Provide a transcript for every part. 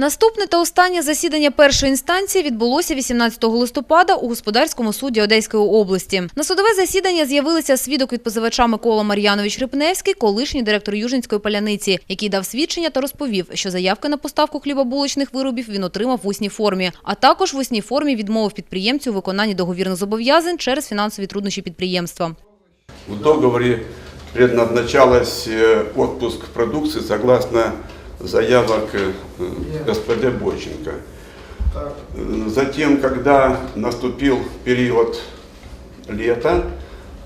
Наступне та останнє засідання першої інстанції відбулося 18 листопада у господарському суді Одеської області. На судове засідання з'явилися свідок від позивача Микола Мар'янович Рипневський, колишній директор Южинської паляниці, який дав свідчення та розповів, що заявки на поставку хлібобулочних виробів він отримав в усній формі, а також в усній формі відмовив підприємцю у виконанні договірних зобов'язань через фінансові труднощі підприємства. В договоре предназначалось э, отпуск продукции согласно заявок э, СПД Бойченко. Э, Затем, когда наступил период лета,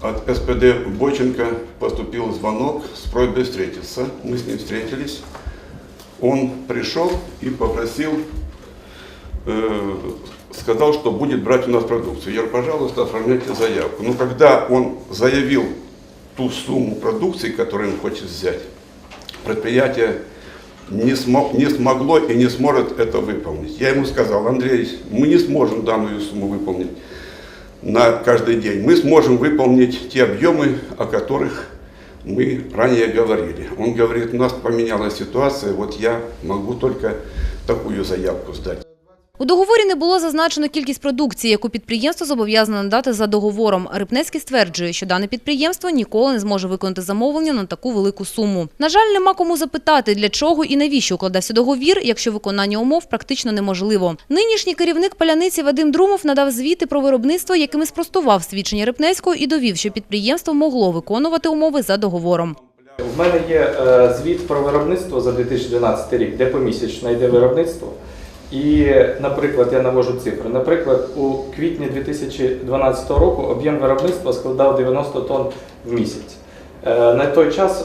от СПД Бойченко поступил звонок с просьбой встретиться. Мы с ним встретились. Он пришел и попросил, э, сказал, что будет брать у нас продукцию. Я говорю, пожалуйста, оформляйте заявку. Но когда он заявил ту сумму продукции, которую он хочет взять, предприятие не, смог, не смогло и не сможет это выполнить. Я ему сказал, Андрей, мы не сможем данную сумму выполнить на каждый день. Мы сможем выполнить те объемы, о которых мы ранее говорили. Он говорит, у нас поменялась ситуация, вот я могу только такую заявку сдать. У договорі не було зазначено кількість продукції, яку підприємство зобов'язане надати за договором. Рипнецький стверджує, що дане підприємство ніколи не зможе виконати замовлення на таку велику суму. На жаль, нема кому запитати, для чого і навіщо укладався договір, якщо виконання умов практично неможливо. Нинішній керівник паляниці Вадим Друмов надав звіти про виробництво, якими спростував свідчення Рипнецького і довів, що підприємство могло виконувати умови за договором. У мене є е, звіт про виробництво за 2012 рік, де помісячно йде виробництво. І, наприклад, я навожу цифри. Наприклад, у квітні 2012 року об'єм виробництва складав 90 тонн в місяць. Е, На той час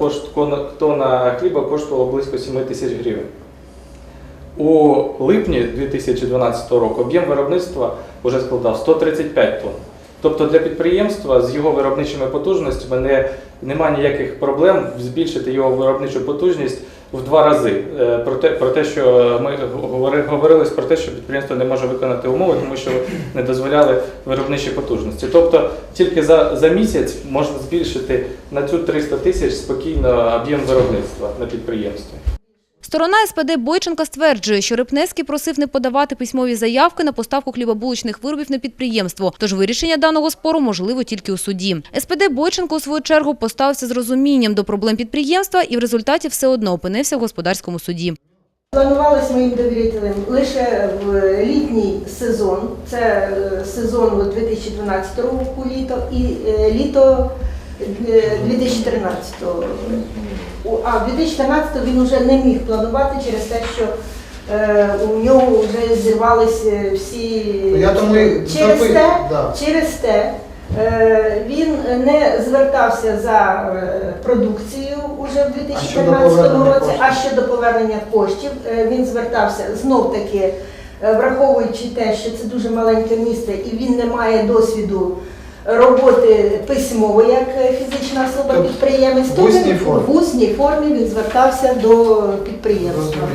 кошт- кона- тонна хліба коштувала близько 7 тисяч гривень. У липні 2012 року об'єм виробництва вже складав 135 тонн. Тобто для підприємства з його виробничими потужностями не, немає ніяких проблем збільшити його виробничу потужність в два рази. Е, Про те, про те, що ми говори- говорили про те, що підприємство не може виконати умови, тому що не дозволяли виробничі потужності. Тобто тільки за, за місяць можна збільшити на цю 300 тисяч спокійно об'єм виробництва на підприємстві. Сторона СПД Бойченка стверджує, що Рипневський просив не подавати письмові заявки на поставку хлібобулочних виробів на підприємство, тож вирішення даного спору можливо тільки у суді. СПД Бойченко у свою чергу поставився з розумінням до проблем підприємства і в результаті все одно опинився в господарському суді. Планувалось моїм довірителем лише в літній сезон, це е, сезон от 2012 року літо і е, літо е, 2013 року. У- А в 2014 він вже не міг планувати через те, що е, у нього вже зірвалися всі Ну, я тому і через запит- те, да. через те е, він не звертався за е, продукцією уже в А щодо 2013 повернення році, коштів? а щодо повернення коштів е, він звертався знов таки, е, враховуючи те, що це дуже маленьке місто і він не має досвіду роботи письмової як фізична особа Тобто підприємець. в то усній в усній формі він звертався до підприємства.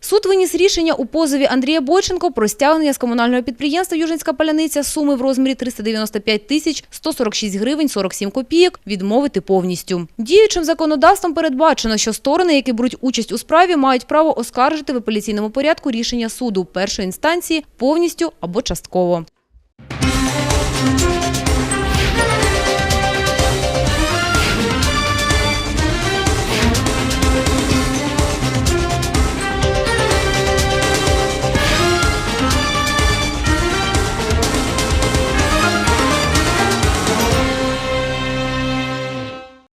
Суд виніс рішення у позові Андрія Бойченко про стягнення з комунального підприємства Южинська паляниця суми в розмірі 395 тисяч 146 гривень 47 копійок відмовити повністю. Діючим законодавством передбачено, що сторони, які беруть участь у справі, мають право оскаржити в апеляційному порядку рішення суду першої інстанції повністю або частково.